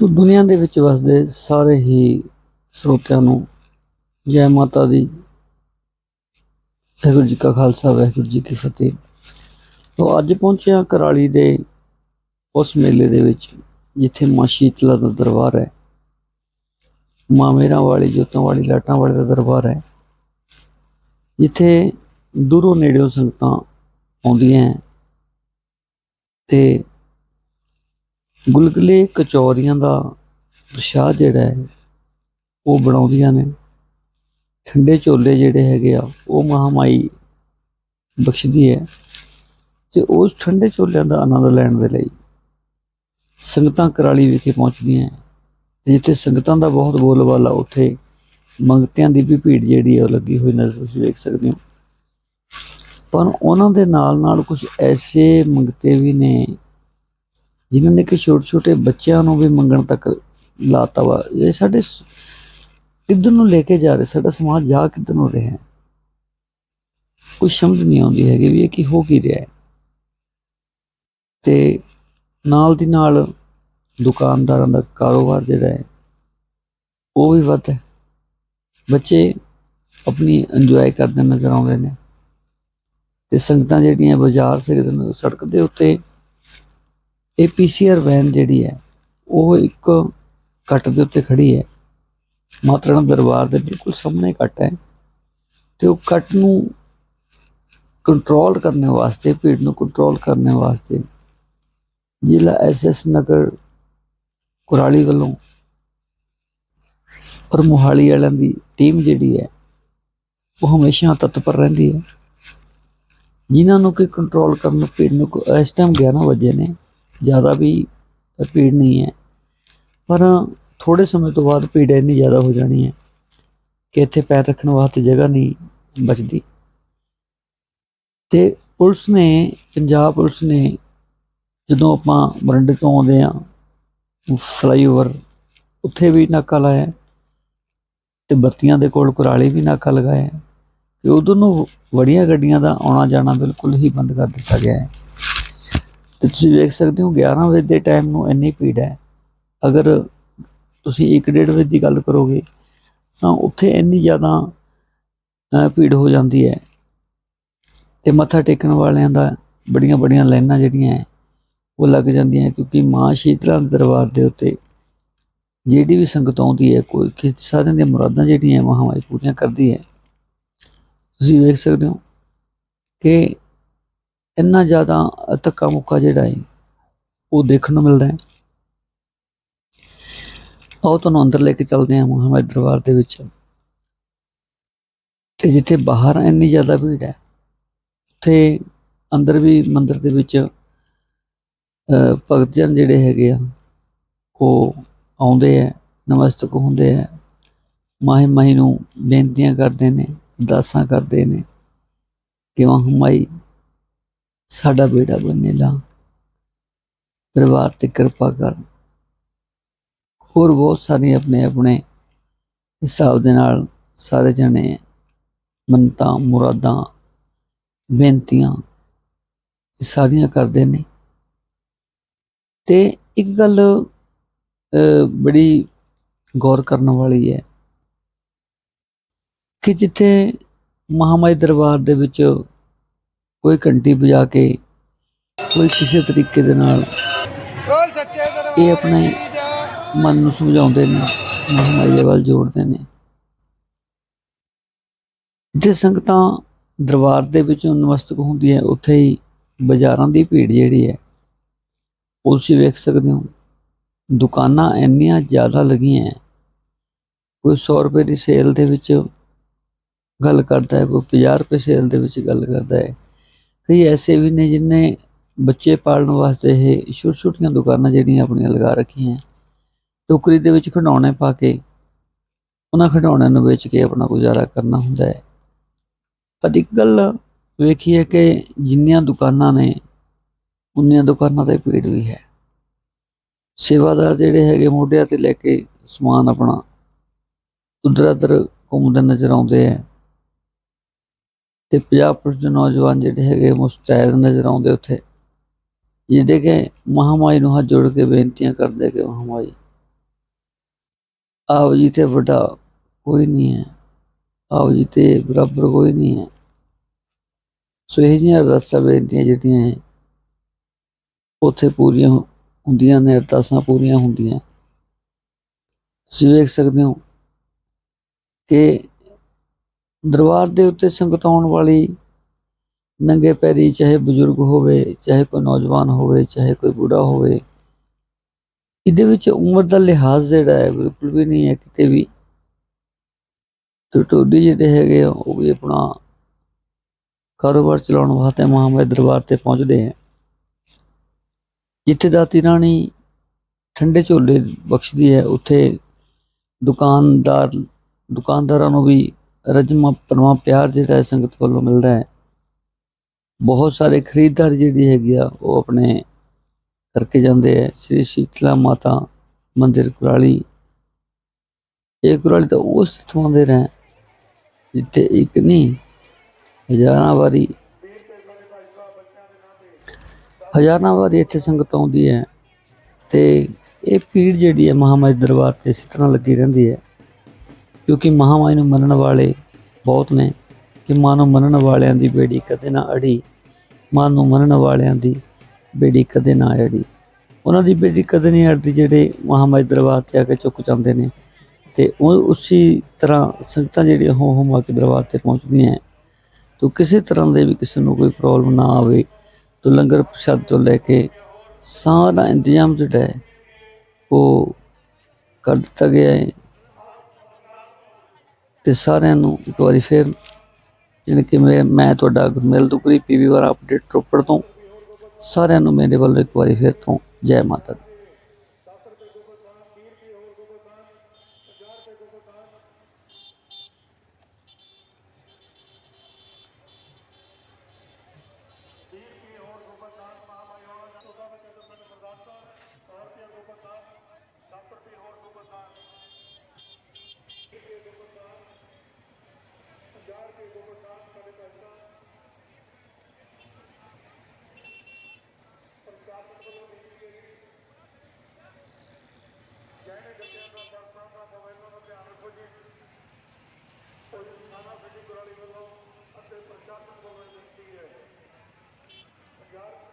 ਸੋ ਦੁਨੀਆ ਦੇ ਵਿੱਚ ਵਸਦੇ ਸਾਰੇ ਹੀ ਸਰੋਤਿਆਂ ਨੂੰ ਜੈ ਮਾਤਾ ਦੀ ਵਾਹਿਗੁਰੂ ਜੀ ਕਾ ਖਾਲਸਾ, ਵਾਹਿਗੁਰੂ ਜੀ ਕੀ ਫਤਿਹ। ਸੋ ਅੱਜ ਪਹੁੰਚਿਆ ਕਰਾਲੀ ਦੇ ਉਸ ਮੇਲੇ ਦੇ ਵਿੱਚ, ਜਿੱਥੇ ਮਾਂ ਸ਼ੀਤਲਾ ਦਾ ਦਰਬਾਰ ਹੈ। ਮਾਂ ਮੇਰਾਂ ਵਾਲੀ, ਜੋਤਾਂ ਵਾਲੀ, ਲਾਟਾਂ ਵਾਲੇ ਦਾ ਦਰਬਾਰ ਹੈ। ਜਿੱਥੇ ਦੂਰੋਂ ਨੇੜਿਓਂ ਸੰਗਤਾਂ ਆਉਂਦੀਆਂ ਹੈ ਤੇ ਗੁਲਗੁਲੇ ਕਚੌਰੀਆਂ ਦਾ ਪ੍ਰਸ਼ਾਦ ਜਿਹੜਾ ਹੈ, ਉਹ ਬਣਾਉਂਦੀਆਂ ਨੇ। ਠੰਡੇ ਝੋਲੇ ਜਿਹੜੇ ਹੈਗੇ ਆ, ਉਹ ਮਹਾਮਾਈ ਬਖਸ਼ਦੀ ਹੈ ਤੇ ਉਸ ਠੰਡੇ ਝੋਲਿਆਂ ਦਾ ਆਨੰਦ ਲੈਣ ਦੇ ਲਈ ਸੰਗਤਾਂ ਕਰਾਲੀ ਵਿਖੇ ਪਹੁੰਚਦੀਆਂ ਹੈ। ਤੇ ਜਿੱਥੇ ਸੰਗਤਾਂ ਦਾ ਬਹੁਤ ਬੋਲਬਾਲਾ, ਉੱਥੇ ਮੰਗਤਿਆਂ ਦੀ ਵੀ ਭੀੜ ਜਿਹੜੀ ਹੈ, ਉਹ ਲੱਗੀ ਹੋਈ ਨਜ਼ਰ ਤੁਸੀਂ ਵੇਖ ਸਕਦੇ ਹੋ। ਪਰ ਉਹਨਾਂ ਦੇ ਨਾਲ ਨਾਲ ਕੁਝ ਐਸੇ ਮੰਗਤੇ ਵੀ ਨੇ ਜਿਨ੍ਹਾਂ ਨੇ ਕਿ ਛੋਟੇ ਛੋਟੇ ਬੱਚਿਆਂ ਨੂੰ ਵੀ ਮੰਗਣ ਤੱਕ ਲਾਤਾ ਵਾ। ਇਹ ਸਾਡੇ ਕਿੱਧਰ ਨੂੰ ਲੈ ਕੇ ਜਾ ਰਹੇ? ਸਾਡਾ ਸਮਾਜ ਜਾ ਕਿੱਧਰ ਨੂੰ ਰਿਹਾ ਹੈ? ਕੁਝ ਸਮਝ ਨਹੀਂ ਆਉਂਦੀ ਹੈਗੀ ਵੀ ਇਹ ਕੀ ਹੋ ਕੀ ਰਿਹਾ ਹੈ। ਤੇ ਨਾਲ ਦੀ ਨਾਲ ਦੁਕਾਨਦਾਰਾਂ ਦਾ ਕਾਰੋਬਾਰ ਜਿਹੜਾ ਹੈ, ਉਹ ਵੀ ਵੱਧ ਹੈ। ਬੱਚੇ ਆਪਣੀ ਇੰਜੋਏ ਕਰਦੇ ਨਜ਼ਰ ਆਉਂਦੇ ਨੇ। ਤੇ ਸੰਗਤਾਂ ਜਿਹੜੀਆਂ ਬਾਜ਼ਾਰ ਸਕਦੇ ਸੜਕ ਦੇ ਉੱਤੇ ਇਹ ਪੀਸੀਆਰ ਵੈਨ ਜਿਹੜੀ ਹੈ, ਉਹ ਇੱਕ ਕੱਟ ਦੇ ਉੱਤੇ ਖੜੀ ਹੈ। ਮਾਤਾ ਰਾਣੀ ਦਰਬਾਰ ਦੇ ਬਿਲਕੁਲ ਸਾਹਮਣੇ ਕੱਟ ਹੈ ਤੇ ਉਹ ਕੱਟ ਨੂੰ ਕੰਟਰੋਲ ਕਰਨ ਵਾਸਤੇ, ਭੀੜ ਨੂੰ ਕੰਟਰੋਲ ਕਰਨ ਵਾਸਤੇ ਜ਼ਿਲ੍ਹਾ ਐਸਐਸ ਨਗਰ ਕੁਰਾਲੀ ਵੱਲੋਂ ਔਰ ਮੁਹਾਲੀ ਵਾਲਿਆਂ ਦੀ ਟੀਮ ਜਿਹੜੀ ਹੈ, ਉਹ ਹਮੇਸ਼ਾ ਤਤਪਰ ਰਹਿੰਦੀ ਹੈ। ਜਿਨ੍ਹਾਂ ਨੂੰ ਕਿ ਕੰਟਰੋਲ ਕਰਨ, ਭੀੜ ਨੂੰ ਇਸ ਟਾਈਮ 11 ਵਜੇ ਨੇ। ਜ਼ਿਆਦਾ ਵੀ ਭੀੜ ਨਹੀਂ ਹੈ। ਪਰ ਥੋੜੇ ਸਮੇਂ ਤੋਂ ਬਾਅਦ ਭੀੜ ਇੰਨੀ ਜ਼ਿਆਦਾ ਹੋ ਜਾਣੀ ਹੈ ਕਿ ਇੱਥੇ ਪੈਰ ਰੱਖਣ ਵਾਸਤੇ ਜਗ੍ਹਾ ਨਹੀਂ ਬਚਦੀ। ਤੇ ਪੁਲਿਸ ਨੇ, ਪੰਜਾਬ ਪੁਲਿਸ ਨੇ ਜਦੋਂ ਆਪਾਂ ਮਰੰਡੇ ਤੋਂ ਆਉਂਦੇ ਆ ਫਲਾਈਓਵਰ, ਉੱਥੇ ਵੀ ਨਾਕਾ ਲਾਇਆ ਹੈ ਤੇ ਬੱਤੀਆਂ ਦੇ ਕੋਲ ਕੁਰਾਲੀ ਵੀ ਨਾਕਾ ਲਗਾਇਆ ਕਿ ਉਧਰ ਨੂੰ ਵੜੀਆਂ ਗੱਡੀਆਂ ਦਾ ਆਉਣਾ ਜਾਣਾ ਬਿਲਕੁਲ ਹੀ ਬੰਦ ਕਰ ਦਿੱਤਾ ਗਿਆ ਹੈ। ਤੇ ਤੁਸੀਂ ਵੇਖ ਸਕਦੇ ਹੋ 11 ਵਜੇ ਦੇ ਟਾਈਮ ਨੂੰ ਇੰਨੀ ਭੀੜ ਹੈ। ਅਗਰ ਤੁਸੀਂ 1:30 ਵਜੇ ਦੀ ਗੱਲ ਕਰੋਗੇ, ਤਾਂ ਉੱਥੇ ਇੰਨੀ ਜ਼ਿਆਦਾ ਭੀੜ ਹੋ ਜਾਂਦੀ ਹੈ। ਤੇ ਮੱਥਾ ਟੇਕਣ ਵਾਲਿਆਂ ਦਾ ਬੜੀਆਂ ਬੜੀਆਂ ਲਾਈਨਾਂ ਜਿਹੜੀਆਂ ਹੈ, ਉਹ ਲੱਗ ਜਾਂਦੀਆਂ ਕਿਉਂਕਿ ਮਾਂ ਸ਼ੀਤਲਾ ਦੇ ਦਰਬਾਰ ਦੇ ਉੱਤੇ ਜਿਹੜੀ ਵੀ ਸੰਗਤ ਆਉਂਦੀ ਹੈ, ਕੋਈ ਕਿਸ ਸਾਰਿਆਂ ਦੀਆਂ ਮੁਰਾਦਾਂ ਜਿਹੜੀਆਂ ਮਹਾਮਾਈ ਪੂਰੀਆਂ ਕਰਦੀ ਹੈ। ਤੁਸੀਂ ਵੇਖ ਸਕਦੇ ਹੋ ਕਿ ਇੰਨਾ ਜ਼ਿਆਦਾ ਧੱਕਾ ਮੁੱਕਾ ਜਿਹੜਾ ਹੈ ਉਹ ਦੇਖਣ ਨੂੰ ਮਿਲਦਾ ਹੈ। ਆਓ ਤੁਹਾਨੂੰ ਅੰਦਰ ਲੈ ਕੇ ਚੱਲਦੇ ਹਾਂ ਮਹਾਮਾਈ ਦਰਬਾਰ ਦੇ ਵਿੱਚ। ਤੇ ਜਿੱਥੇ ਬਾਹਰ ਇੰਨੀ ਜ਼ਿਆਦਾ ਭੀੜ ਹੈ ਉੱਥੇ ਅੰਦਰ ਵੀ ਮੰਦਿਰ ਦੇ ਵਿੱਚ ਅਹ, ਭਗਤ ਜਨ ਜਿਹੜੇ ਹੈਗੇ ਆ ਉਹ ਆਉਂਦੇ ਆ ਨਮਸਤਕ ਹੁੰਦੇ ਆ ਮਾਹੀ ਮਾਹੀ ਨੂੰ ਬੇਨਤੀਆਂ ਕਰਦੇ ਨੇ ਅਰਦਾਸਾਂ ਕਰਦੇ ਨੇ ਕਿ ਮਹਾਮਾਈ ਸਾਡਾ ਬੇੜਾ ਬੰਨੇ ਲਾ। ਪਰਿਵਾਰ ਤੇ ਕਿਰਪਾ ਕਰ। ਹੋਰ ਬਹੁਤ ਸਾਰੇ ਆਪਣੇ ਆਪਣੇ ਹਿਸਾਬ ਦੇ ਨਾਲ ਸਾਰੇ ਜਣੇ ਮੰਨਤਾਂ, ਮੁਰਾਦਾਂ, ਬੇਨਤੀਆਂ ਇਹ ਸਾਰੀਆਂ ਕਰਦੇ ਨੇ। ਤੇ ਇੱਕ ਗੱਲ ਬੜੀ ਗੌਰ ਕਰਨ ਵਾਲੀ ਹੈ ਕਿ ਜਿੱਥੇ ਮਹਾਮਾਈ ਦਰਬਾਰ ਦੇ ਵਿੱਚ ਕੋਈ ਘੰਟੀ ਵਜਾ ਕੇ ਕੋਈ ਕਿਸੇ ਤਰੀਕੇ ਦੇ ਨਾਲ ਇਹ ਆਪਣੇ। ਮਨ ਨੂੰ ਸਮਝਾਉਂਦੇ ਨੇ ਮਹਾਮਾਈ ਦੇ ਵੱਲ ਜੋੜਦੇ ਨੇ ਜਿੱਥੇ ਸੰਗਤਾਂ ਦਰਬਾਰ ਦੇ ਵਿੱਚ ਨਮਸਤਕ ਹੁੰਦੀਆਂ ਉੱਥੇ ਹੀ ਬਾਜ਼ਾਰਾਂ ਦੀ ਭੀੜ ਜਿਹੜੀ ਹੈ ਉਹ ਤੁਸੀਂ ਵੇਖ ਸਕਦੇ ਹੋ ਦੁਕਾਨਾਂ ਇੰਨੀਆਂ ਜ਼ਿਆਦਾ ਲੱਗੀਆਂ ਹੈ। ਕੋਈ 100 ਰੁਪਏ ਦੀ ਸੇਲ ਦੇ ਵਿੱਚ ਗੱਲ ਕਰਦਾ ਹੈ ਕੋਈ 50 ਰੁਪਏ ਸੇਲ ਦੇ ਵਿੱਚ ਗੱਲ ਕਰਦਾ ਹੈ ਕਈ ਐਸੇ ਵੀ ਨੇ ਜਿਨ੍ਹਾਂ ਬੱਚੇ ਪਾਲਣ ਵਾਸਤੇ ਇਹ ਛੋਟੀਆਂ ਛੋਟੀਆਂ ਦੁਕਾਨਾਂ ਜਿਹੜੀਆਂ ਆਪਣੀਆਂ ਲਗਾ ਰੱਖੀਆਂ। ਟੋਕਰੀ ਦੇ ਵਿੱਚ ਖਿਡੌਣੇ ਪਾ ਕੇ, ਉਹਨਾਂ ਖਿਡੌਣਿਆਂ ਨੂੰ ਵੇਚ ਕੇ ਆਪਣਾ ਗੁਜ਼ਾਰਾ ਕਰਨਾ ਹੁੰਦਾ ਹੈ। ਪਰ ਇੱਕ ਗੱਲ ਵੇਖੀਏ ਕਿ ਜਿੰਨੀਆਂ ਦੁਕਾਨਾਂ ਨੇ, ਉਨੀਆਂ ਦੁਕਾਨਾਂ ਤੇ ਭੀੜ ਵੀ ਹੈ। ਸੇਵਾਦਾਰ ਜਿਹੜੇ ਹੈਗੇ ਮੋਢਿਆਂ ਤੇ ਲੈ ਕੇ ਸਮਾਨ ਆਪਣਾ ਉਧਰ ਉਧਰ ਘੁੰਮਦੇ ਨਜ਼ਰ ਆਉਂਦੇ ਹੈ। ਤੇ ਪੰਜਾਬ ਪੁਲਿਸ ਦੇ ਨੌਜਵਾਨ ਜਿਹੜੇ ਹੈਗੇ ਮੁਸਤੈਦ ਨਜ਼ਰ ਆਉਂਦੇ ਉੱਥੇ। ਜਿਹੜੇ ਕਿ ਮਹਾਮਾਈ ਨੂੰ ਹੱਥ ਜੋੜ ਕੇ ਬੇਨਤੀਆਂ ਕਰਦੇ ਕਿ ਮਹਾਮਾਈ, ਆਪ ਜੀ ਤੇ ਵੱਡਾ ਕੋਈ ਨਹੀਂ ਹੈ। ਆਪ ਜੀ ਤੇ ਬਰਾਬਰ ਕੋਈ ਨਹੀਂ ਹੈ। ਸੋ ਇਹ ਜਿਹੀਆਂ ਅਰਦਾਸਾਂ, ਬੇਨਤੀਆਂ ਜਿਹੜੀਆਂ ਹੈ ਉੱਥੇ ਪੂਰੀਆਂ ਹੁੰਦੀਆਂ ਨੇ, ਅਰਦਾਸਾਂ ਪੂਰੀਆਂ ਹੁੰਦੀਆਂ। ਤੁਸੀਂ ਵੇਖ ਸਕਦੇ ਹੋ ਕਿ ਦਰਬਾਰ ਦੇ ਉੱਤੇ ਸੰਗਤ ਆਉਣ ਵਾਲੀ ਨੰਗੇ ਪੈਰੀ ਚਾਹੇ ਬਜ਼ੁਰਗ ਹੋਵੇ ਚਾਹੇ ਕੋਈ ਨੌਜਵਾਨ ਹੋਵੇ ਚਾਹੇ ਕੋਈ ਬੁੱਢਾ ਹੋਵੇ ਇਹਦੇ ਵਿੱਚ ਉਮਰ ਦਾ ਲਿਹਾਜ਼ ਜਿਹੜਾ ਹੈ ਬਿਲਕੁਲ ਵੀ ਨਹੀਂ ਹੈ ਕਿਤੇ ਵੀ। ਟੋਡੀ ਜਿਹੜੇ ਹੈਗੇ ਆ, ਉਹ ਵੀ ਆਪਣਾ ਕਾਰੋਬਾਰ ਚਲਾਉਣ ਵਾਸਤੇ ਮਹਾਮਾਈ ਦਰਬਾਰ ਤੇ ਪਹੁੰਚਦੇ ਆ। ਜਿੱਥੇ ਦਾਤੀ ਰਾਣੀ ਠੰਡੇ ਝੋਲੇ ਬਖਸ਼ਦੀ ਹੈ ਉੱਥੇ ਦੁਕਾਨਦਾਰ ਦੁਕਾਨਦਾਰਾਂ ਨੂੰ ਵੀ ਰਜਮਾ ਪਰਮਾ ਪਿਆਰ ਜਿਹੜਾ ਹੈ ਸੰਗਤ ਵੱਲੋਂ ਮਿਲਦਾ ਹੈ। ਬਹੁਤ ਸਾਰੇ ਖਰੀਦਦਾਰ ਜਿਹੜੀ ਹੈਗੀ ਆ, ਉਹ ਆਪਣੇ ਕਰਕੇ ਜਾਂਦੇ ਹੈ ਸ੍ਰੀ ਸ਼ੀਤਲਾ ਮਾਤਾ ਮੰਦਿਰ ਕੁਰਾਲੀ। ਇਹ ਕੁਰਾਲੀ ਤਾਂ ਉਸ ਥਾਂ ਦੇ ਰਹਿ ਜਿੱਥੇ ਇੱਕ ਨਹੀਂ, ਹਜ਼ਾਰਾਂ ਵਾਰੀ ਹਜ਼ਾਰਾਂ ਵਾਰੀ ਇੱਥੇ ਸੰਗਤ ਆਉਂਦੀ ਹੈ। ਤੇ ਇਹ ਭੀੜ ਜਿਹੜੀ ਹੈ ਮਹਾਮਾਈ ਦਰਬਾਰ ਤੇ ਇਸ ਤਰ੍ਹਾਂ ਲੱਗੀ ਰਹਿੰਦੀ ਹੈ। ਕਿਉਂਕਿ ਮਹਾਮਾਈ ਨੂੰ ਮੰਨਣ ਵਾਲੇ ਬਹੁਤ ਨੇ ਕਿ ਮਾਂ ਨੂੰ ਮੰਨਣ ਵਾਲਿਆਂ ਦੀ ਬੇੜੀ ਕਦੇ ਨਾ ਅੜੀ, ਮਾਂ ਨੂੰ ਮੰਨਣ ਵਾਲਿਆਂ ਦੀ ਬੇੜੀ ਕਦੇ ਨਾ ਅੜੀ। ਉਹਨਾਂ ਦੀ ਬੇੜੀ ਕਦੇ ਨਹੀਂ ਅੜਦੀ ਜਿਹੜੇ ਮਹਾਮਾਈ ਦਰਬਾਰ ਤੇ ਆ ਕੇ ਚੁੱਕ ਜਾਂਦੇ ਨੇ। ਤੇ ਉਹ ਉਸੇ ਤਰ੍ਹਾਂ ਸੰਗਤਾਂ ਜਿਹੜੀਆਂ ਹੋ ਹੋ ਮਾ ਕੇ ਦਰਬਾਰ ਤੇ ਪਹੁੰਚਦੀਆਂ ਹੈ ਤੋ ਕਿਸੇ ਤਰ੍ਹਾਂ ਦੇ ਵੀ ਕਿਸੇ ਨੂੰ ਕੋਈ ਪ੍ਰੋਬਲਮ ਨਾ ਆਵੇ, ਤੋ ਲੰਗਰ ਪ੍ਰਸ਼ਾਦ ਤੋਂ ਲੈ ਕੇ ਸਾਰਾ ਇੰਤਜ਼ਾਮ ਜਿਹੜਾ ਹੈ ਉਹ ਕਰ ਦਿੱਤਾ ਗਿਆ ਹੈ ਤੇ ਸਾਰਿਆਂ ਨੂੰ ਇੱਕ ਵਾਰੀ ਫਿਰ ਜਿਵੇਂ ਕਿ ਮੈਂ ਮੈਂ ਤੁਹਾਡਾ ਗੁਰਮੇਲ ਦੁਗਰੀ, ਪੀਵੀ ਵਾਰ ਅਪਡੇਟ ਰੋਪੜ ਤੋਂ। ਸਾਰਿਆਂ ਨੂੰ ਮੇਰੇ ਵੱਲੋਂ ਇੱਕ ਵਾਰੀ ਫਿਰ ਤੋਂ ਜੈ ਮਾਤਾ ਦੀ। ਗੁਰਾਲੀ ਵੱਲੋਂ ਅਤੇ ਪ੍ਰਸ਼ਾਸਨ ਵੱਲੋਂ ਬੇਨਤੀ ਹੈ। ਪੰਜਾਬ